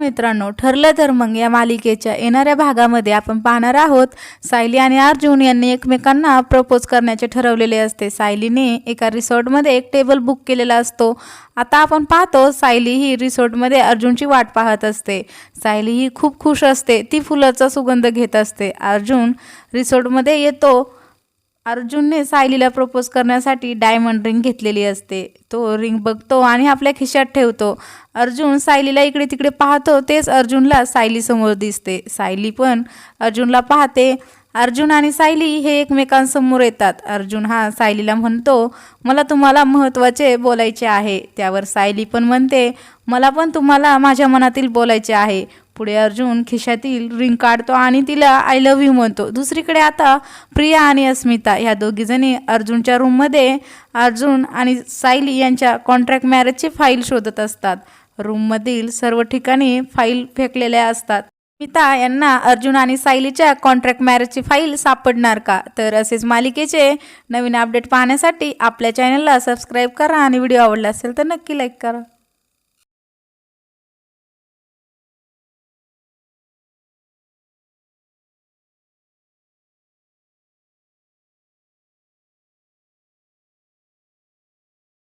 मित्रांनो ठरलं तर मग या मालिकेच्या येणाऱ्या भागामध्ये आपण पाहणार आहोत. सायली आणि अर्जुन यांनी एकमेकांना प्रपोज करण्याचे ठरवलेले असते. सायलीने एका रिसॉर्टमध्ये एक टेबल बुक केलेला असतो. आता आपण पाहतो सायली ही रिसॉर्टमध्ये अर्जुनची वाट पाहत असते. सायली ही खूप खुश असते. ती फुलाचा सुगंध घेत असते. अर्जुन रिसॉर्टमध्ये येतो. अर्जुनने सायलीला प्रपोज करण्यासाठी डायमंड रिंग घेतलेली असते. तो रिंग बघतो आणि आपल्या खिशात ठेवतो. अर्जुन सायलीला इकडे तिकडे पाहतो तेच अर्जुनला सायलीसमोर दिसते. सायली पण अर्जुनला पाहते. अर्जुन आणि सायली हे एकमेकांसमोर येतात. अर्जुन हा सायलीला म्हणतो मला तुम्हाला महत्त्वाचे बोलायचे आहे. त्यावर सायली पण म्हणते मला पण तुम्हाला माझ्या मनातील बोलायचे आहे. पुढे अर्जुन खिशातील रिंग काढतो आणि तिला आय लव्ह यू म्हणतो. दुसरीकडे आता प्रिया आणि अस्मिता ह्या दोघीजणी अर्जुनच्या रूममध्ये अर्जुन आणि सायली यांच्या कॉन्ट्रॅक्ट मॅरेजची फाईल शोधत असतात. रूममधील सर्व ठिकाणी फाईल फेकलेल्या असतात. मिता यांना अर्जुन आणि सायलीच्या कॉन्ट्रॅक्ट मॅरेजची फाईल सापडणार का? तर असेच मालिकेचे नवीन अपडेट पाहण्यासाठी आपल्या चॅनलला सबस्क्राईब करा आणि व्हिडिओ आवडला असेल तर नक्की लाईक करा.